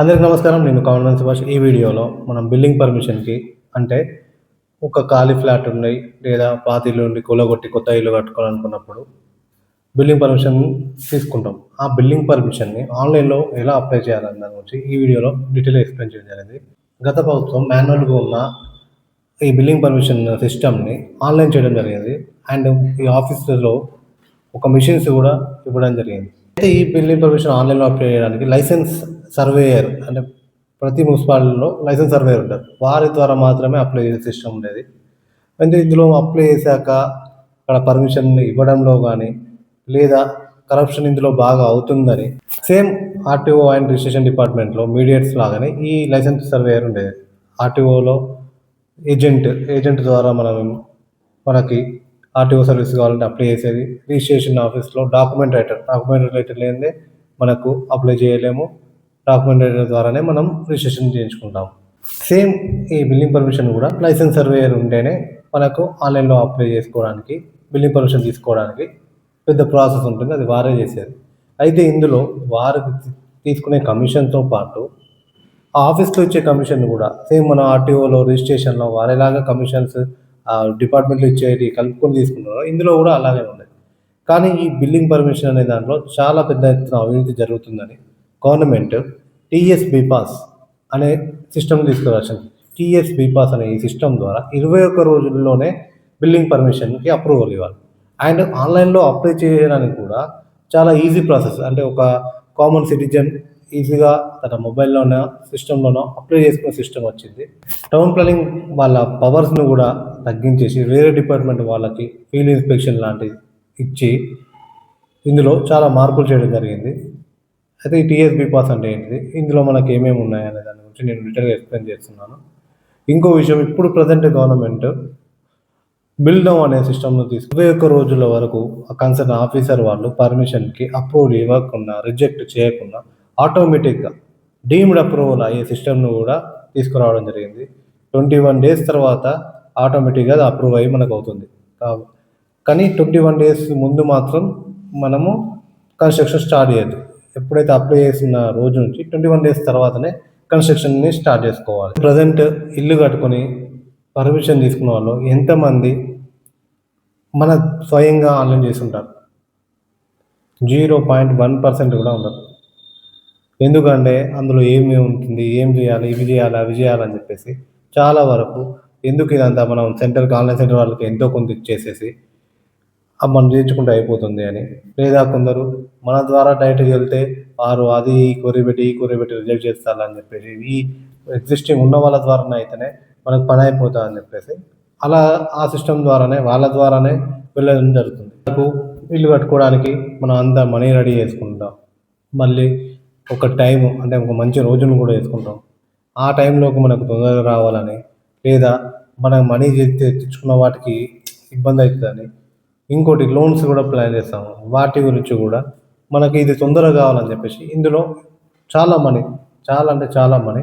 అందరికి నమస్కారం. నేను కామన్ సుభాష్. ఈ వీడియోలో మనం బిల్డింగ్ పర్మిషన్కి అంటే ఒక ఖాళీ ఫ్లాట్ ఉన్నాయి లేదా పాత ఇల్లు ఉండి కూలగొట్టి కొత్త ఇల్లు కట్టుకోవాలనుకున్నప్పుడు బిల్డింగ్ పర్మిషన్ తీసుకుంటాం. ఆ బిల్డింగ్ పర్మిషన్ని ఆన్లైన్లో ఎలా అప్లై చేయాలని దాని గురించి ఈ వీడియోలో డీటెయిల్ ఎక్స్ప్లెయిన్ చేయడం జరిగింది. గత ప్రభుత్వం మాన్యువల్గా ఉన్న ఈ బిల్డింగ్ పర్మిషన్ సిస్టమ్ని ఆన్లైన్ చేయడం జరిగింది. అండ్ ఈ ఆఫీసులో ఒక మిషన్స్ కూడా ఇవ్వడం జరిగింది. అయితే ఈ బిల్డింగ్ పర్మిషన్ ఆన్లైన్లో అప్లై చేయడానికి లైసెన్స్ సర్వేయర్ అంటే ప్రతి మున్సిపాలిటీలో లైసెన్స్ సర్వేయర్ ఉంటారు. వారి ద్వారా మాత్రమే అప్లై చేసే సిస్టమ్ ఉండేది. అంటే ఇందులో అప్లై చేశాక అక్కడ పర్మిషన్ ఇవ్వడంలో కానీ లేదా కరప్షన్ ఇందులో బాగా అవుతుందని సేమ్ ఆర్టీఓ అండ్ రిజిస్ట్రేషన్ డిపార్ట్మెంట్లో మీడియట్స్ లాగానే ఈ లైసెన్స్ సర్వేయర్ ఉండేది. ఆర్టీఓలో ఏజెంట్ ఏజెంట్ ద్వారా మనం మనకి ఆర్టీఓ సర్వీస్ కావాలంటే అప్లై చేసేది. రిజిస్ట్రేషన్ ఆఫీస్లో డాక్యుమెంట్ రైటర్ డాక్యుమెంట్ రైటర్ లేనిదే మనకు అప్లై చేయలేము. డాక్యుమెంట్ రైటర్ ద్వారానే మనం రిజిస్ట్రేషన్ చేయించుకుంటాం. సేమ్ ఈ బిల్డింగ్ పర్మిషన్ కూడా లైసెన్స్ సర్వేయర్ ఉంటేనే మనకు ఆన్లైన్లో అప్లై చేసుకోవడానికి బిల్డింగ్ పర్మిషన్ తీసుకోవడానికి పెద్ద ప్రాసెస్ ఉంటుంది. అది వారే చేసేది. అయితే ఇందులో వారు తీసుకునే కమిషన్తో పాటు ఆ ఆఫీస్లో ఇచ్చే కమిషన్ కూడా సేమ్ మన ఆర్టీఓలో రిజిస్ట్రేషన్లో వారేలాగా కమిషన్స్ డిపార్ట్మెంట్లు ఇచ్చేవి కలుపుకొని తీసుకున్నారు. ఇందులో కూడా అలాగే ఉన్నాయి కానీ ఈ బిల్డింగ్ పర్మిషన్ అనే దాంట్లో చాలా పెద్ద ఎత్తున అవినీతి జరుగుతుందని గవర్నమెంట్ టీఎస్ బీపాస్ అనే సిస్టమ్ తీసుకురాసింది టీఎస్ బీపాస్ అనే ఈ సిస్టమ్ ద్వారా ఇరవై ఒక్క రోజుల్లోనే బిల్డింగ్ పర్మిషన్కి అప్రూవల్ ఇవ్వాలి. అండ్ ఆన్లైన్లో అప్లై చేయడానికి కూడా చాలా ఈజీ ప్రాసెస్. అంటే ఒక కామన్ సిటిజన్ ఈజీగా తన మొబైల్లోనో సిస్టంలోనో అప్లై చేసుకునే సిస్టమ్ వచ్చింది. టౌన్ ప్లానింగ్ వాళ్ళ పవర్స్ను కూడా తగ్గించేసి వేరే డిపార్ట్మెంట్ వాళ్ళకి ఫీల్డ్ ఇన్స్పెక్షన్ లాంటివి ఇచ్చి ఇందులో చాలా మార్పులు చేయడం జరిగింది. అయితే ఈ టీఎస్బీ పాస్ అంటే ఏంటిది? ఇందులో మనకి ఏమేమి ఉన్నాయి అనే దాని గురించి నేను డీటెయిల్గా ఎక్స్ప్లెయిన్ చేస్తున్నాను. ఇంకో విషయం ఇప్పుడు ప్రజెంట్ గవర్నమెంట్ బిల్ డౌన్ అనే సిస్టమ్ను తీసుకు ఇరవై ఒక్క రోజుల వరకు కన్సర్న్ ఆఫీసర్ వాళ్ళు పర్మిషన్కి అప్రూవల్ ఇవ్వకుండా రిజెక్ట్ చేయకుండా ఆటోమేటిక్గా డీమ్డ్ అప్రూవల్ అయ్యే సిస్టమ్ను కూడా తీసుకురావడం జరిగింది. ట్వంటీ వన్ డేస్ తర్వాత ఆటోమేటిక్గా అది అప్రూవ్ అయ్యి మనకు అవుతుంది. కానీ ట్వంటీ వన్ డేస్ ముందు మాత్రం మనము కన్స్ట్రక్షన్ స్టార్ట్ చేయదు ఎప్పుడైతే అప్లై చేసిన రోజు నుంచి ట్వంటీ వన్ డేస్ తర్వాతనే కన్స్ట్రక్షన్ని స్టార్ట్ చేసుకోవాలి. ప్రజెంట్ ఇల్లు కట్టుకొని పర్మిషన్ తీసుకున్న వాళ్ళు ఎంతమంది మన స్వయంగా ఆన్లైన్ చేస్తుంటారు జీరో పాయింట్ వన్ పర్సెంట్ కూడా ఉండదు. ఎందుకంటే అందులో ఏమి ఉంటుంది ఏం చేయాలి ఇవి చేయాలి అవి చేయాలని చెప్పేసి చాలా వరకు ఎందుకు ఇదంతా మనం సెంటర్కి ఆన్లైన్ సెంటర్ వాళ్ళకి ఎంతో కొంత ఇచ్చేసేసి మనం చేర్చుకుంటే అయిపోతుంది అని. లేదా కొందరు మన ద్వారా డైరెక్ట్గా వెళ్తే వారు అది ఈ కొరి పెట్టి ఈ కొరి పెట్టి రిజెక్ట్ చేస్తారని చెప్పేసి ఈ ఎగ్జిస్టింగ్ ఉన్న వాళ్ళ ద్వారానే అయితేనే మనకు పని అయిపోతుంది అని చెప్పేసి అలా ఆ సిస్టమ్ ద్వారానే వాళ్ళ ద్వారానే వెళ్ళడం జరుగుతుంది. మనకు ఇల్లు కట్టుకోవడానికి మనం అంతా మనీ రెడీ చేసుకుంటాం. మళ్ళీ ఒక టైం అంటే ఒక మంచి రోజును కూడా వేసుకుంటాం. ఆ టైంలోకి మనకు తొందరగా రావాలని లేదా మనం మనీ తెచ్చుకున్న వాటికి ఇబ్బంది అవుతుందని ఇంకోటి లోన్స్ కూడా ప్లాన్ చేస్తాము. వాటి గురించి కూడా మనకి ఇది తొందరగా కావాలని చెప్పేసి ఇందులో చాలా మనీ చాలా అంటే చాలా మనీ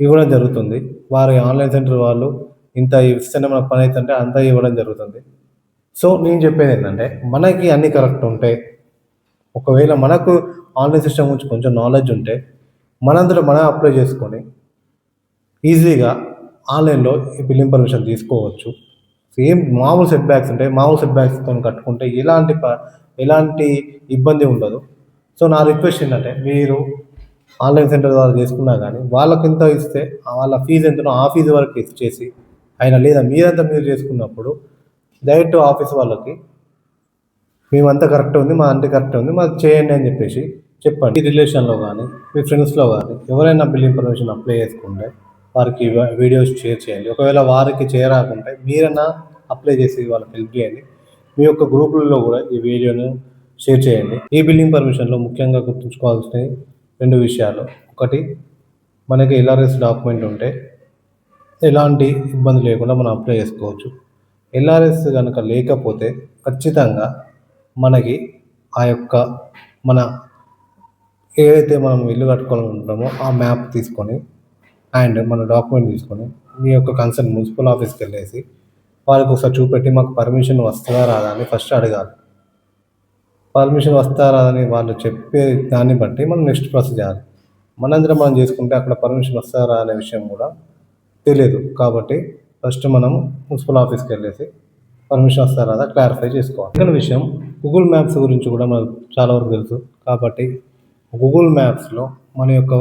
ఇవ్వడం జరుగుతుంది. వారి ఆన్లైన్ సెంటర్ వాళ్ళు ఇంత ఇస్తేనే మనకు పని అవుతుంటే అంత ఇవ్వడం జరుగుతుంది. సో నేను చెప్పేది ఏంటంటే మనకి అన్నీ కరెక్ట్ ఉంటే ఒకవేళ మనకు ఆన్లైన్ సిస్టమ్ గురించి కొంచెం నాలెడ్జ్ ఉంటే మనందరూ మనం అప్లై చేసుకొని ఈజీగా ఆన్లైన్లో ఈ బిల్లింగ్ పర్మిషన్ తీసుకోవచ్చు. సేమ్ మామూలు సెట్ బ్యాక్స్ ఉంటాయి మామూలు సెట్ బ్యాక్స్తో కట్టుకుంటే ఎలాంటి ప ఎలాంటి ఇబ్బంది ఉండదు. సో నా రిక్వెస్ట్ ఏంటంటే మీరు ఆన్లైన్ సెంటర్ ద్వారా చేసుకున్నా కానీ వాళ్ళకి ఎంత ఇస్తే వాళ్ళ ఫీజు ఎంతనో ఆ ఫీజు వరకు ఇచ్చేసి అయినా లేదా మీరంతా మీరు చేసుకున్నప్పుడు డైరెక్ట్ ఆఫీస్ వాళ్ళకి మేమంతా కరెక్ట్ ఉంది మా అంతా కరెక్ట్ ఉంది మాది చేయండి అని చెప్పేసి చెప్పండి. ఈ రిలేషన్లో కానీ మీ ఫ్రెండ్స్లో కానీ ఎవరైనా బిల్ ఇన్ఫర్మేషన్ అప్లై చేసుకుంటే వారికి వీడియోస్ షేర్ చేయండి. ఒకవేళ వారికి చేయరాకుంటే మీరైనా అప్లై చేసి వాళ్ళకి హెల్ప్ చేయండి. మీ యొక్క గ్రూపులలో కూడా ఈ వీడియోను షేర్ చేయండి. ఈ బిల్లింగ్ పర్మిషన్లో ముఖ్యంగా గుర్తుంచుకోవాల్సిన రెండు విషయాలు. ఒకటి మనకి ఎల్ఆర్ఎస్ డాక్యుమెంట్ ఉంటే ఎలాంటి ఇబ్బంది లేకుండా మనం అప్లై చేసుకోవచ్చు. ఎల్ఆర్ఎస్ కనుక లేకపోతే ఖచ్చితంగా మనకి ఆ యొక్క మన ఏదైతే మనం ఇల్లు కట్టుకోవాలనుకుంటున్నామో ఆ మ్యాప్ తీసుకొని అండ్ మన డాక్యుమెంట్ తీసుకొని మీ యొక్క కన్సర్న్ మున్సిపల్ ఆఫీస్కి వెళ్ళేసి వాళ్ళకి ఒకసారి చూపెట్టి మాకు పర్మిషన్ వస్తుందా రాదా అని ఫస్ట్ అడగాలి. పర్మిషన్ వస్తారా అని వాళ్ళు చెప్పే దాన్ని బట్టి మనం నెక్స్ట్ ప్రాసెస్ చేయాలి. మనందరం మనం చేసుకుంటే అక్కడ పర్మిషన్ వస్తారా అనే విషయం కూడా తెలియదు. కాబట్టి ఫస్ట్ మనం మున్సిపల్ ఆఫీస్కి వెళ్ళేసి పర్మిషన్ వస్తారా క్లారిఫై చేసుకోవాలి. సెకండ్ విషయం గూగుల్ మ్యాప్స్ గురించి కూడా మనకు చాలా వరకు తెలుసు. కాబట్టి గూగుల్ మ్యాప్స్లో మన యొక్క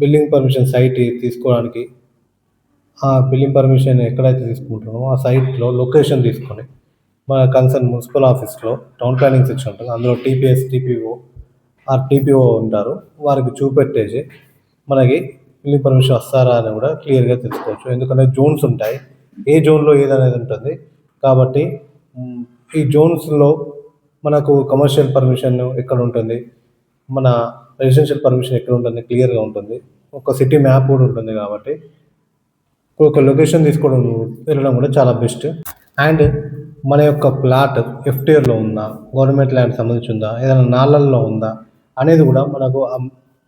బిల్డింగ్ పర్మిషన్ సైట్ తీసుకోవడానికి ఆ బిల్డింగ్ పర్మిషన్ ఎక్కడైతే తీసుకుంటున్నామో ఆ సైట్లో లొకేషన్ తీసుకొని మన కన్సర్న్ మున్సిపల్ ఆఫీస్లో టౌన్ ప్లానింగ్ సెక్షన్ ఉంటుంది. అందులో టీపీఎస్ టీపీఓ ఆ టీపీఓ ఉంటారు. వారికి చూపెట్టేసి మనకి బిల్డింగ్ పర్మిషన్ వస్తారా అని కూడా క్లియర్గా తెలుసుకోవచ్చు. ఎందుకంటే జోన్స్ ఉంటాయి. ఏ జోన్లో ఏదనేది ఉంటుంది. కాబట్టి ఈ జోన్స్లో మనకు కమర్షియల్ పర్మిషన్ ఎక్కడ ఉంటుంది? మన రెసిడెన్షియల్ పర్మిషన్ ఎక్కడ ఉంటుంది? క్లియర్గా ఉంటుంది. ఒక సిటీ మ్యాప్ కూడా ఉంటుంది కాబట్టి ఒక లొకేషన్ తీసుకోవడం వెళ్ళడం కూడా చాలా బెస్ట్ అండ్ మన యొక్క ప్లాట్ ఎఫ్టీఆర్లో ఉందా? గవర్నమెంట్ ల్యాండ్ సంబంధించి ఉందా? ఏదైనా నాళ్ళల్లో ఉందా? అనేది కూడా మనకు ఆ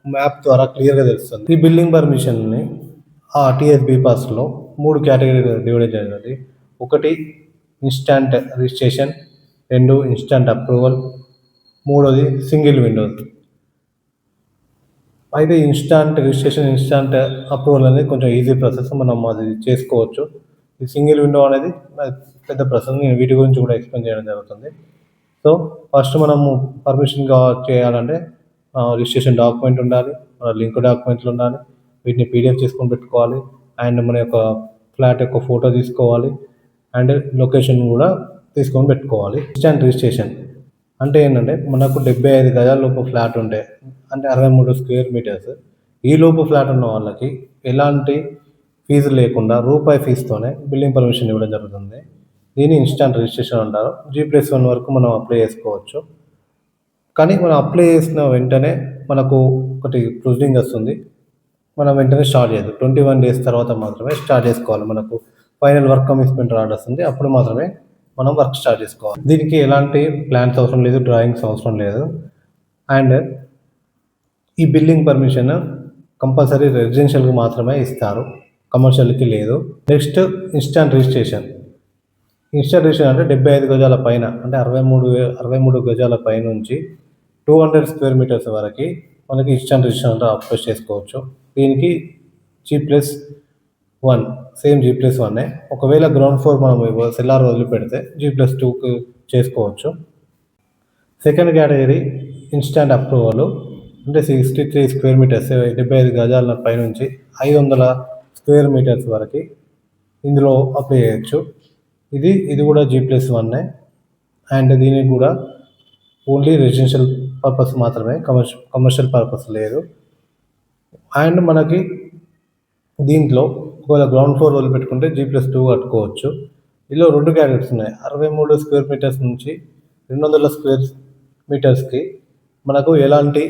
మ్యాప్ ద్వారా క్లియర్గా తెలుస్తుంది. ఈ బిల్డింగ్ పర్మిషన్ని ఆ టీఎస్బీ పాస్లో మూడు కేటగిరీగా డివైడ్ అయినది ఒకటి ఇన్స్టాంట్ రిజిస్ట్రేషన్ రెండు ఇన్స్టాంట్ అప్రూవల్ మూడోది సింగిల్ విండోస్ అయితే ఇన్స్టాంట్ రిజిస్ట్రేషన్ ఇన్స్టాంట్ అప్రూవల్ అనేది కొంచెం ఈజీ ప్రాసెస్ మనం అది చేసుకోవచ్చు. ఈ సింగిల్ విండో అనేది పెద్ద ప్రాసెస్ నేను వీటి గురించి కూడా ఎక్స్ప్లెయిన్ చేయడం జరుగుతుంది. సో ఫస్ట్ మనము పర్మిషన్ చేయాలంటే రిజిస్ట్రేషన్ డాక్యుమెంట్ ఉండాలి. మన లింక్ డాక్యుమెంట్లు ఉండాలి. వీటిని పీడిఎఫ్ చేసుకొని పెట్టుకోవాలి. అండ్ మన యొక్క ఫ్లాట్ యొక్క ఫోటో తీసుకోవాలి. అండ్ లొకేషన్ కూడా తీసుకొని పెట్టుకోవాలి. ఇన్స్టాంట్ రిజిస్ట్రేషన్ అంటే ఏంటంటే మనకు డెబ్బై ఐదు గజాలలోపు ఫ్లాట్ ఉంటే అంటే అరవై మూడు స్క్వేర్ మీటర్స్ ఈ లోపు ఫ్లాట్ ఉన్న వాళ్ళకి ఎలాంటి ఫీజు లేకుండా రూపాయి ఫీజుతోనే బిల్డింగ్ పర్మిషన్ ఇవ్వడం జరుగుతుంది. దీన్ని ఇన్స్టాంట్ రిజిస్ట్రేషన్ అంటారు. జీ ప్లస్ వన్ వరకు మనం అప్లై చేసుకోవచ్చు. కానీ మనం అప్లై చేసిన వెంటనే మనకు ఒకటి ప్రొసీడింగ్ వస్తుంది. మనం వెంటనే స్టార్ట్ చేయదు ట్వంటీ వన్ డేస్ తర్వాత మాత్రమే స్టార్ట్ చేసుకోవాలి. మనకు ఫైనల్ వర్క్ కమిట్మెంట్ రాడ్ వస్తుంది. అప్పుడు మాత్రమే మనం వర్క్ స్టార్ట్ చేసుకోవాలి. దీనికి ఎలాంటి ప్లాన్స్ అవసరం లేదు డ్రాయింగ్స్ అవసరం లేదు. అండ్ ఈ బిల్డింగ్ పర్మిషన్ కంపల్సరీ రెసిడెన్షియల్కి మాత్రమే ఇస్తారు. కమర్షియల్కి లేదు. Next instant registration instant registration అంటే డెబ్బై ఐదు గజాల పైన అంటే అరవై మూడు అరవై మూడు గజాల పై నుంచి టూ హండ్రెడ్ స్క్వేర్ మీటర్స్ వరకు మనకి ఇన్స్టాంట్ రిజిస్ట్రేషన్ అంటే అప్లై చేసుకోవచ్చు. దీనికి cheap plus one same G plus వన్నే ఒకవేళ గ్రౌండ్ ఫ్లోర్ మనం సెల్లార్ వదిలిపెడితే జీ ప్లస్ టూకు చేసుకోవచ్చు. సెకండ్ కేటగిరీ ఇన్స్టాంట్ అప్రూవల్ అంటే సిక్స్టీ త్రీ స్క్వేర్ మీటర్స్ డెబ్బై ఐదు గజాల పైనుంచి ఐదు వందల స్క్వేర్ మీటర్స్ వరకు ఇందులో అప్లై చేయొచ్చు. ఇది ఇది కూడా జీ ప్లస్ వన్నే అండ్ దీనికి కూడా ఓన్లీ రెసిడెన్షియల్ పర్పస్ మాత్రమే కమర్షియల్ కమర్షియల్ పర్పస్ లేదు. అండ్ మనకి దీంట్లో ఒకవేళ గ్రౌండ్ ఫ్లోర్ వదిలిపెట్టుకుంటే జీ ప్లస్ టూ కట్టుకోవచ్చు. ఇందులో రెండు క్యారెట్స్ ఉన్నాయి. అరవై మూడు స్క్వేర్ మీటర్స్ నుంచి రెండు వందల స్క్వేర్ మీటర్స్కి మనకు ఎలాంటి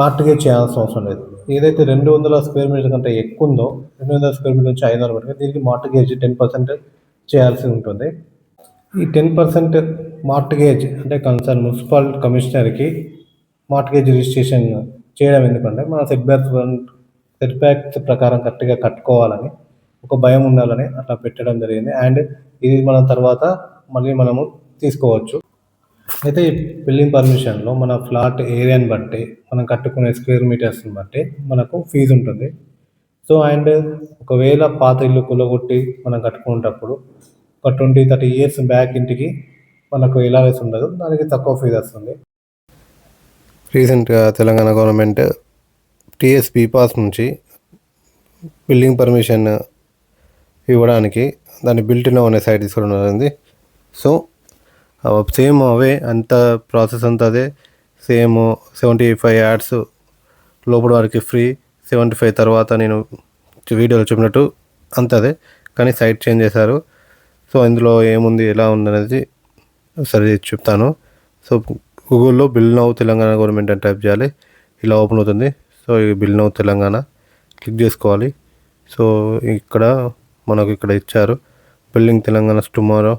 మార్టిగేజ్ చేయాల్సిన అవసరం లేదు. ఏదైతే రెండు వందల స్క్వేర్ మీటర్ కంటే ఎక్కువ ఉందో రెండు వందల స్క్వేర్ మీటర్ నుంచి ఐదు వందల వరకు దీనికి మార్టిగేజ్ టెన్ పర్సెంట్ చేయాల్సి ఉంటుంది. ఈ టెన్ పర్సెంట్ మార్టిగేజ్ అంటే కన్సర్న్ మున్సిపల్ కమిషనర్కి మార్టిగేజ్ రిజిస్ట్రేషన్ చేయడం ఎందుకంటే మన సెట్ బ్యాక్ సెట్ బ్యాక్ ప్రకారం కరెక్ట్గా కట్టుకోవాలని ఒక భయం ఉండాలని అట్లా పెట్టడం జరిగింది. అండ్ ఇది మన తర్వాత మళ్ళీ మనము తీసుకోవచ్చు. అయితే ఈ బిల్డింగ్ పర్మిషన్లో మన ఫ్లాట్ ఏరియాని బట్టి మనం కట్టుకునే స్క్వేర్ మీటర్స్ని బట్టి మనకు ఫీజు ఉంటుంది. సో అండ్ ఒకవేళ పాత ఇల్లు కులగొట్టి మనం కట్టుకునేటప్పుడు ఒక ట్వంటీ థర్టీ ఇయర్స్ బ్యాక్ ఇంటికి మనకు ఎలా వేసి ఉండదు. దానికి తక్కువ ఫీజు వస్తుంది. రీసెంట్గా uh, Telangana government TSP pass నుంచి బిల్డింగ్ పర్మిషన్ ఇవ్వడానికి దాన్ని బిల్టిన్ అనే సైట్ తీసుకోవడం జరిగింది. సో సేమ్ అవే అంత ప్రాసెస్ అంతా అదే. సేమ్ సెవెంటీ ఫైవ్ యాడ్స్ లోపల వారికి ఫ్రీ సెవెంటీ ఫైవ్ తర్వాత నేను వీడియోలో చెప్పినట్టు అంత అదే. కానీ సైట్ చేంజ్ చేశారు. సో ఇందులో ఏముంది ఎలా ఉంది అనేది సరే చెప్తాను. సో గూగుల్లో బిల్ నౌ తెలంగాణ గవర్నమెంట్ అని టైప్ చేయాలి. ఇలా ఓపెన్ అవుతుంది. సో ఈ బిల్ నౌ తెలంగాణ క్లిక్ చేసుకోవాలి. సో ఇక్కడ మనకు ఇక్కడ ఇచ్చారు building Telangana tomorrow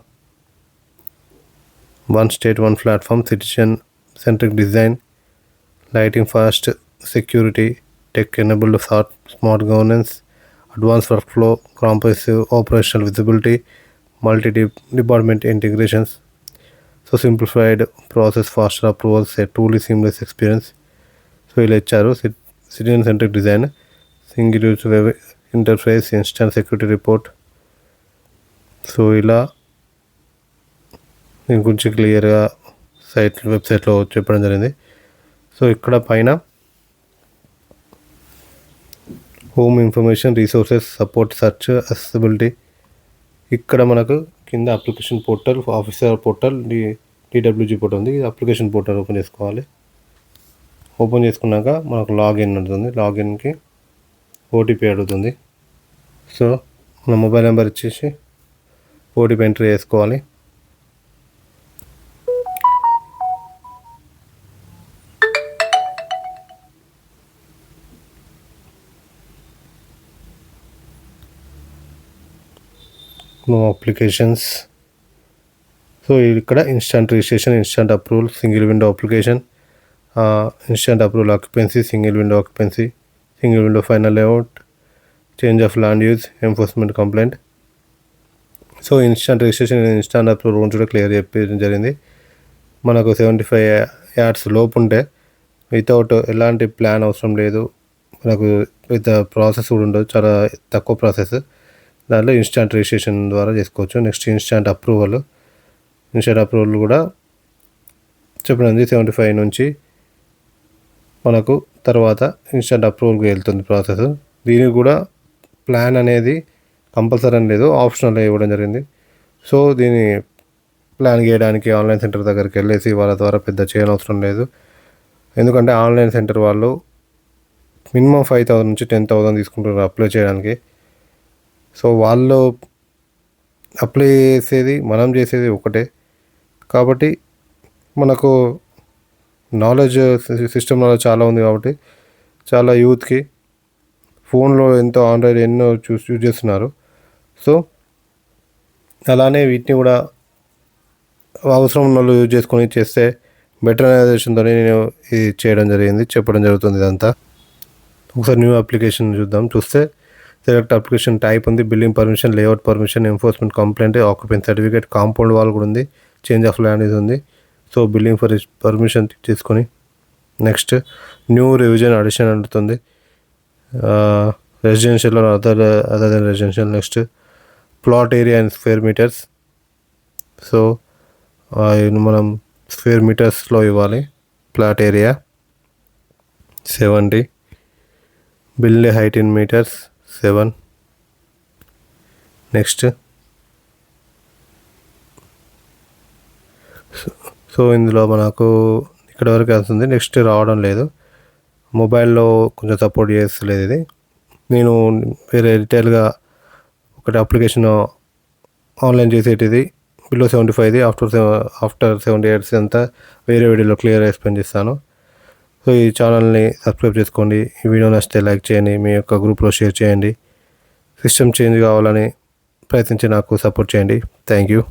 one state one platform citizen centric design lightning fast security tech enabled smart smart governance advance work flow comprehensive operational visibility multi department integrations so simplified process faster approvals a truly seamless experience so ఇలా ఇచ్చారు. Citizen centric design single use web interface instant security report so ఇలా దీని గురించి క్లియర్గా site వెబ్సైట్లో చెప్పడం జరిగింది. So ఇక్కడ పైన home information resources support search accessibility ఇక్కడ మనకు కింద application portal officer portal D DWG portal ఉంది. ఇది అప్లికేషన్ పోర్టల్ ఓపెన్ చేసుకోవాలి. ఓపెన్ చేసుకున్నాక మనకు లాగిన్ ఉంటుంది. లాగిన్కి ఓటీపీ అడుగుతుంది. సో మన మొబైల్ నెంబర్ ఇచ్చేసి ఓటీపీ ఎంట్రీ చేసుకోవాలి. నో అప్లికేషన్స్ సో ఇక్కడ instant registration instant approval single window application instant approval occupancy single window occupancy single window final layout change of land use enforcement complaint so instant registration instant approval గురించి కూడా clear చెప్పడం జరిగింది. మనకు seventy five ads లోపు ఉంటే without ఎలాంటి plan అవసరం లేదు. మనకు విత్ ప్రాసెస్ కూడా ఉండదు. చాలా తక్కువ ప్రాసెస్ దాంట్లో ఇన్స్టాంట్ రిజిస్ట్రేషన్ ద్వారా చేసుకోవచ్చు. Next instant approval instant approval కూడా చెప్పడం సెవెంటీ ఫైవ్ నుంచి మనకు తర్వాత ఇన్స్టెంట్ అప్రూవల్కి వెళ్తుంది ప్రాసెస్ దీనికి కూడా ప్లాన్ అనేది కంపల్సరీ అని లేదు ఆప్షనల్ ఇవ్వడం జరిగింది. సో దీని ప్లాన్ చేయడానికి ఆన్లైన్ సెంటర్ దగ్గరికి వెళ్ళేసి వాళ్ళ ద్వారా పెద్ద చేయనవసరం లేదు. ఎందుకంటే ఆన్లైన్ సెంటర్ వాళ్ళు మినిమం ఫైవ్ థౌసండ్ నుంచి టెన్ థౌసండ్ తీసుకుంటున్నారు అప్లై చేయడానికి. సో వాళ్ళు అప్లై చేసేది మనం చేసేది ఒకటే. కాబట్టి మనకు నాలెడ్జ్ సిస్టమ్ చాలా ఉంది కాబట్టి చాలా యూత్కి ఫోన్లో ఎంతో ఆండ్రాయిడ్ ఎన్నో చూస్ యూజ్ చేస్తున్నారు. సో అలానే వీటిని కూడా అవసరం ఉన్న వాళ్ళు యూజ్ చేసుకొని చేస్తే బెటర్ నేను ఇది చేయడం జరిగింది చెప్పడం జరుగుతుంది ఇదంతా. ఒకసారి న్యూ అప్లికేషన్ చూద్దాం. చూస్తే సెలెక్ట్ అప్లికేషన్ టైప్ ఉంది building permission layout permission enforcement complaint occupancy certificate compound wall కూడా ఉంది చేంజ్ ఆఫ్ ల్యాండ్ ఇది ఉంది. సో బిల్డింగ్ ఫర్ పర్మిషన్ తీసుకొని నెక్స్ట్ న్యూ రివిజన్ అడిషన్ అంటుంది residential other other than residential next plot area and square metres so మనం square మీటర్స్లో ఇవ్వాలి. Plot area seventy building height in metres seven next so ఇందులో మనకు ఇక్కడ వరకు వస్తుంది నెక్స్ట్ రావడం లేదు. మొబైల్లో కొంచెం సపోర్ట్ చేస్తలేదు ఇది. నేను వేరే రిటైల్గా ఒకటి అప్లికేషన్ ఆన్లైన్ చేసేటిది. బిలో సెవెంటీ ఫైవ్ది ఆఫ్టర్ ఆఫ్టర్ సెవెంటీ ఎయిట్స్ అంతా వేరే వీడియోలో క్లియర్ ఎక్స్ప్లెయిన్ చేస్తాను. సో ఈ ఛానల్ని సబ్స్క్రైబ్ చేసుకోండి. ఈ వీడియో నచ్చితే లైక్ చేయండి. మీ యొక్క గ్రూప్లో షేర్ చేయండి. సిస్టమ్ చేంజ్ కావాలని ప్రయత్నించి నాకు సపోర్ట్ చేయండి. Thank you